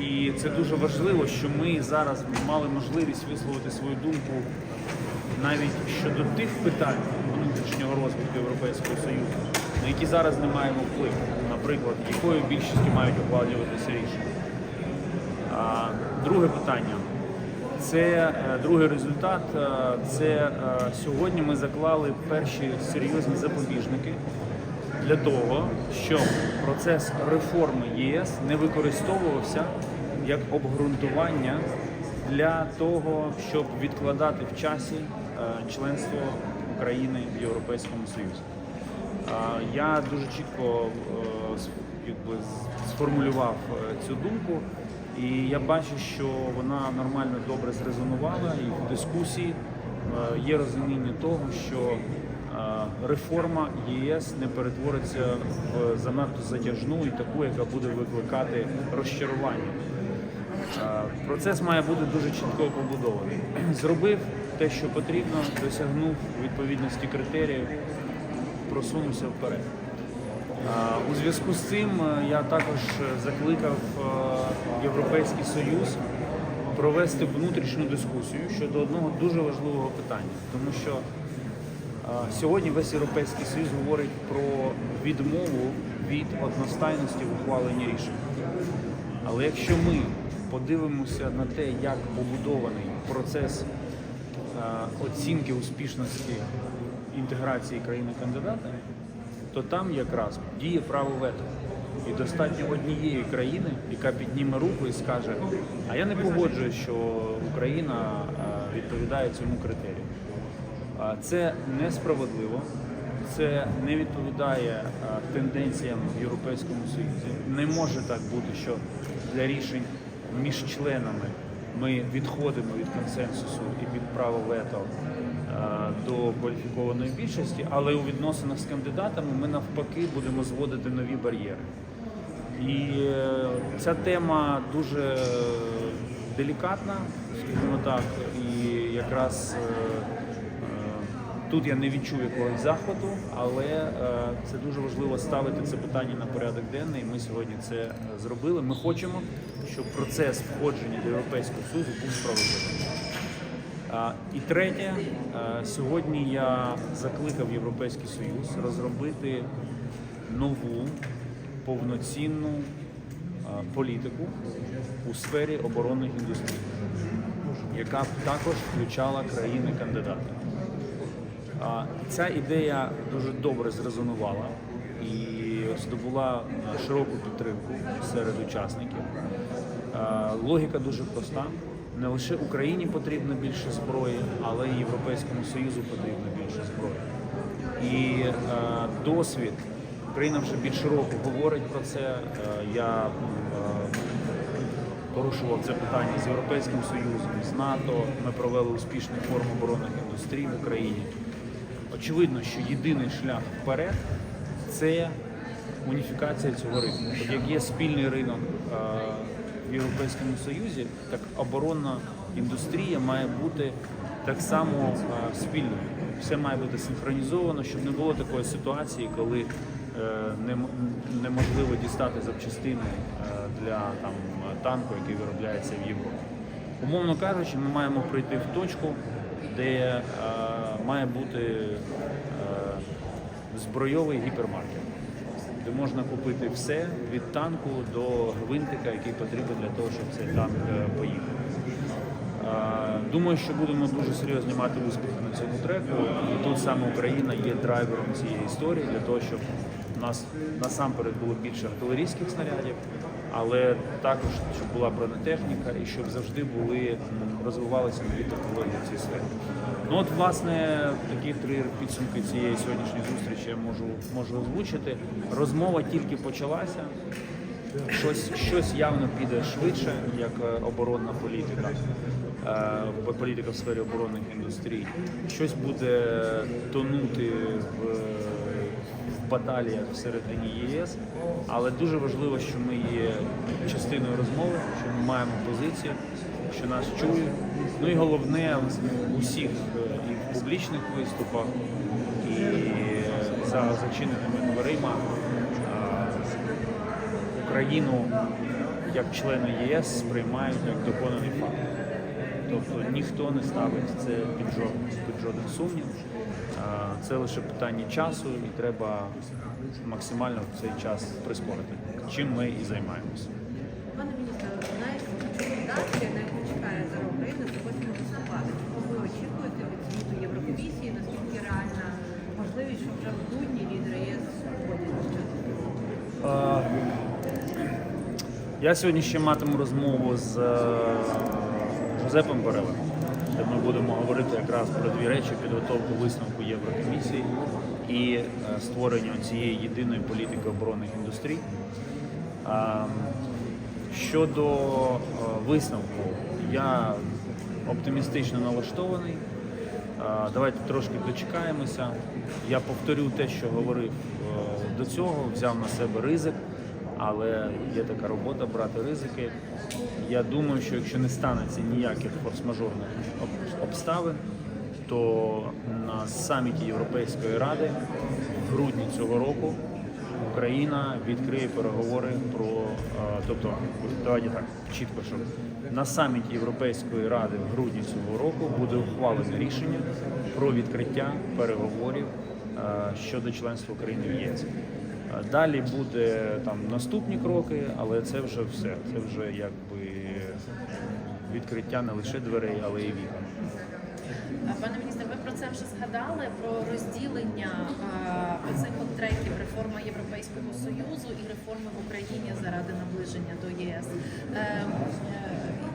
І це дуже важливо, що ми зараз мали можливість висловити свою думку навіть щодо тих питань внутрішнього розвитку Європейського Союзу, на які зараз не маємо впливу. Наприклад, якою більшістю мають ухвалюватися рішення. Друге питання. Це е, другий результат. е, Це е, сьогодні ми заклали перші серйозні запобіжники для того, щоб процес реформи єС не використовувався як обґрунтування для того, щоб відкладати в часі е, членство України в Європейському Союзі. Я дуже чітко е, якби, сформулював е, цю думку, і я бачу, що вона нормально добре зрезонувала, і в дискусії є розуміння того, що реформа ЄС не перетвориться в занадто затяжну і таку, яка буде викликати розчарування. Е, Процес має бути дуже чітко побудований. Зробив те, що потрібно, досягнув відповідності критеріїв, просунувся вперед. Е, У зв'язку з цим е, я також е, закликав е, Європейський Союз провести внутрішню дискусію щодо одного дуже важливого питання, тому що е, сьогодні весь Європейський Союз говорить про відмову від одностайності в ухваленні рішень. Але якщо ми подивимося на те, як побудований процес оцінки успішності інтеграції країни-кандидата, то там якраз діє право вето. І достатньо однієї країни, яка підніме руку і скаже, а я не погоджую, що Україна відповідає цьому критерію. Це несправедливо, це не відповідає тенденціям в Європейському Союзі. Не може так бути, що для рішень між членами ми відходимо від консенсусу і від права вето до кваліфікованої більшості, але у відносинах з кандидатами ми навпаки будемо зводити нові бар'єри. І е, ця тема дуже делікатна, скажімо так, і якраз е, тут я не відчув якогось захвату, але е, це дуже важливо ставити це питання на порядок денний. Ми сьогодні це е, зробили. Ми хочемо, щоб процес входження до Європейського Союзу був справедливим. І третє, е, сьогодні я закликав Європейський Союз розробити нову повноцінну політику у сфері оборонних індустрій, яка б також включала країни-кандидати. Ця ідея дуже добре зрезонувала і здобула е, широку підтримку серед учасників. Е, Логіка дуже проста. Не лише Україні потрібно більше зброї, але й Європейському Союзу потрібно більше зброї. І е, досвід Україна вже більше року говорить про це. Е, я е, порушував це питання з Європейським Союзом, з НАТО. Ми провели успішний форум оборонних індустрій в Україні. Очевидно, що єдиний шлях вперед це уніфікація цього ринку. От як є спільний ринок в Європейському Союзі, так оборонна індустрія має бути так само спільною. Все має бути синхронізовано, щоб не було такої ситуації, коли е, неможливо дістати запчастини е, для там, танку, який виробляється в Європі. Умовно кажучи, ми маємо прийти в точку, де е, має бути е, збройовий гіпермаркет, де можна купити все від танку до гвинтика, який потрібен для того, щоб цей танк е, поїхав. Е, Думаю, що будемо дуже серйозно мати успіхи на цьому треку. І тут саме Україна є драйвером цієї історії для того, щоб у нас насамперед було більше артилерійських снарядів, але також щоб була бронетехніка і щоб завжди були розвивалися нові технології в цій сфері. Ну от власне такі три підсумки цієї сьогоднішньої зустрічі я можу можу озвучити. Розмова тільки почалася. Щось, щось явно піде швидше, як е, оборонна політика, е, політика в сфері оборонних індустрій. Щось буде тонути в, в баталіях всередині ЄС, але дуже важливо, що ми є частиною розмови, що ми маємо позицію, що нас чують. Ну і головне у всіх е, і в публічних виступах, і за зачиненими дверима. е, Україну як члени ЄС сприймають як доконаний факт. Тобто ніхто не ставить це під жоден, під жоден сумнів. Це лише питання часу, і треба максимально в цей час прискорити, чим ми і займаємося. Пане міністре, знаєш, дати, на яку чекає зараз Україна, це 8 листопада. Чого ви очікуєте від звіту Єврокомісії? Наскільки реальна можливість, що вже в грудні лідери ЄС? Я сьогодні ще матиму розмову з е, Жозепом Борелем, де ми будемо говорити якраз про дві речі: підготовку висновку Єврокомісії і е, створення цієї єдиної політики оборонних індустрій. Щодо е, висновку, я оптимістично налаштований. Давайте трошки дочекаємося. Я повторю те, що говорив е, до цього, взяв на себе ризик, але є така робота брати ризики. Я думаю, що якщо не станеться ніяких форс-мажорних обставин, то на саміті Європейської ради в грудні цього року Україна відкриє переговори про, е, тобто, давайте так чітко, щоб на саміті Європейської ради в грудні цього року буде ухвалене рішення про відкриття переговорів е, щодо членства України в ЄС. Е, Далі буде там наступні кроки, але це вже все. Це вже якби відкриття не лише дверей, але й вікон. Пане міністре, ви про це вже згадали про розділення е, оцих от треків реформа Європейського союзу і реформи в Україні заради наближення до ЄС.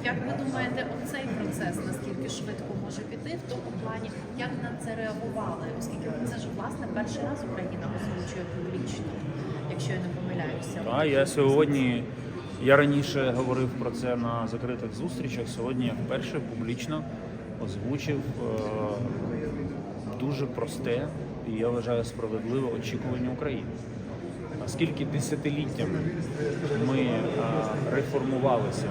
Як ви думаєте, оцей процес наскільки швидко може піти в тому плані, як на це реагували? Оскільки це ж власне перший раз Україна озвучує публічно, якщо я не помиляюся. Та я сьогодні. Я раніше говорив про це на закритих зустрічах. Сьогодні я вперше публічно озвучив е, дуже просте і я вважаю справедливе очікування України. Наскільки десятиліттями ми е, реформувалися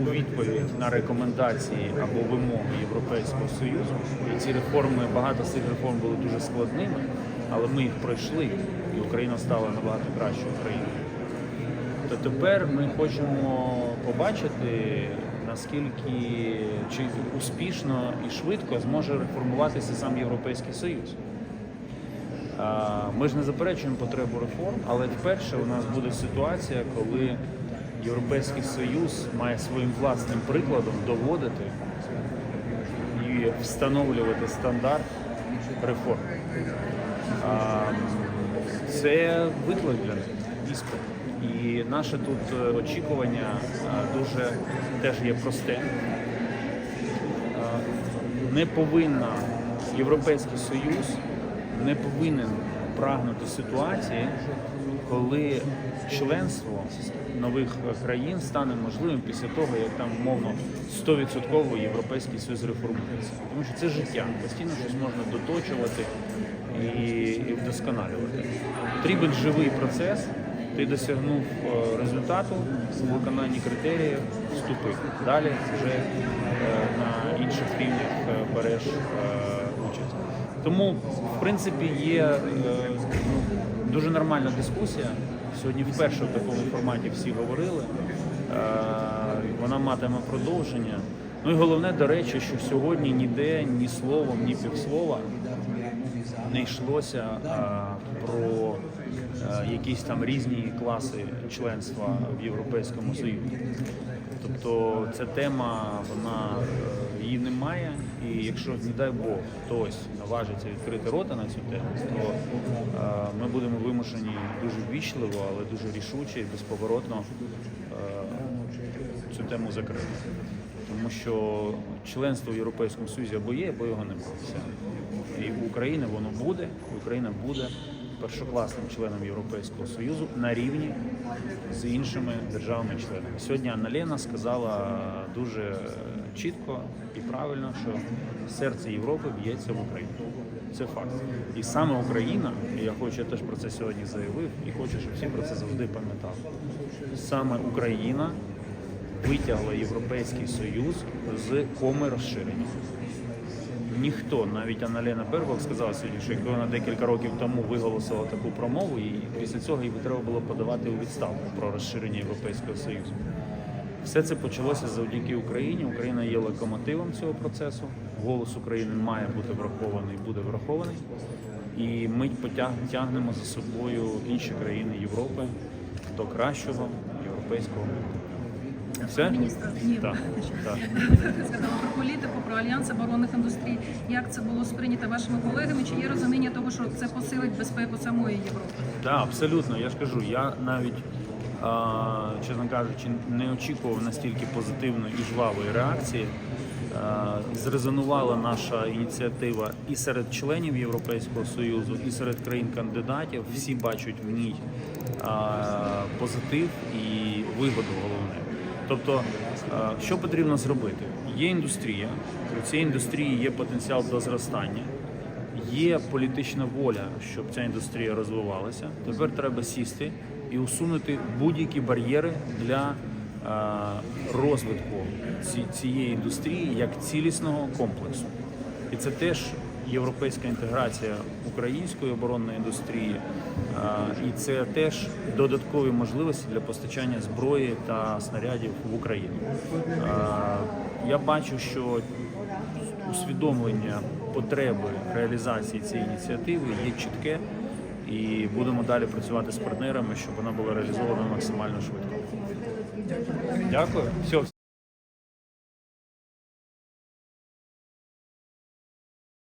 у відповідь на рекомендації або вимоги Європейського Союзу, і ці реформи, багато з цих реформ були дуже складними, але ми їх пройшли, і Україна стала набагато кращою країною то тепер ми хочемо побачити, наскільки чи успішно і швидко зможе реформуватися сам Європейський Союз. Ми ж не заперечуємо потребу реформ, але вперше у нас буде ситуація, коли Європейський Союз має своїм власним прикладом доводити і встановлювати стандарт реформ. Це виклик для них, іспит. І наше тут е, очікування е, дуже теж є просте. Е, Не повинна Європейський Союз не повинен прагнути ситуації, коли членство нових країн стане можливим після того, як там умовно 100% Європейський Союз реформується. Тому що це життя. Постійно щось можна доточувати і, і вдосконалювати. Потрібен живий процес. Ти досягнув е, результату у виконанні критеріїв, вступив. Далі вже е, на інших рівнях е, береш. Тому, в принципі, є е, дуже нормальна дискусія. Сьогодні вперше в такому форматі всі говорили. Е, Вона матиме продовження. Ну і головне, до речі, що сьогодні ніде ні словом, ні півслова не йшлося а, про якісь там різні класи членства в Європейському Союзі. Тобто ця тема, вона е, її немає, і якщо, не дай Бог, хтось наважиться відкрити рота на цю тему, то е, ми будемо вимушені дуже ввічливо, але дуже рішуче і безповоротно е, цю тему закрити. Тому що членство в Європейському Союзі або є, або його немає. І в України воно буде, Україна буде першокласним членом Європейського Союзу на рівні з іншими державами-членами. Сьогодні Анна Лена сказала дуже чітко і правильно, що серце Європи б'ється в Україні. Це факт. І саме Україна, і я хочу я теж про це сьогодні заявив, і хочу, щоб всі про це завжди пам'ятали. Саме Україна витягла Європейський Союз з коми розширення. Ніхто, навіть Аналена Бербок сказала сьогодні, що якби вона декілька років тому виголосила таку промову, і після цього їй треба було подавати у відставку про розширення Європейського Союзу. Все це почалося завдяки Україні. Україна є локомотивом цього процесу. Голос України має бути врахований, буде врахований. І ми тягнемо за собою інші країни Європи до кращого європейського. Все? Міністра, ні, Так, так. згадала про політику, про альянс оборонних індустрій. Як це було сприйнято вашими колегами? Чи є розуміння того, що це посилить безпеку самої Європи? Так, абсолютно. Я ж кажу, я навіть, а, чесно кажучи, не очікував настільки позитивної і жвавої реакції. А, Зрезонувала наша ініціатива і серед членів Європейського Союзу, і серед країн-кандидатів. Всі бачать в ній а, позитив і вигоду головне. Тобто, що потрібно зробити? Є індустрія, у цій індустрії є потенціал до зростання. Є політична воля, щоб ця індустрія розвивалася. Тепер треба сісти і усунути будь-які бар'єри для е, розвитку цієї індустрії як цілісного комплексу. І це теж європейська інтеграція української оборонної індустрії, е, і це теж додаткові можливості для постачання зброї та снарядів в Україну. Я бачу, що усвідомлення потреби реалізації цієї ініціативи є чітке, і будемо далі працювати з партнерами, щоб вона була реалізована максимально швидко. Дякую. Все,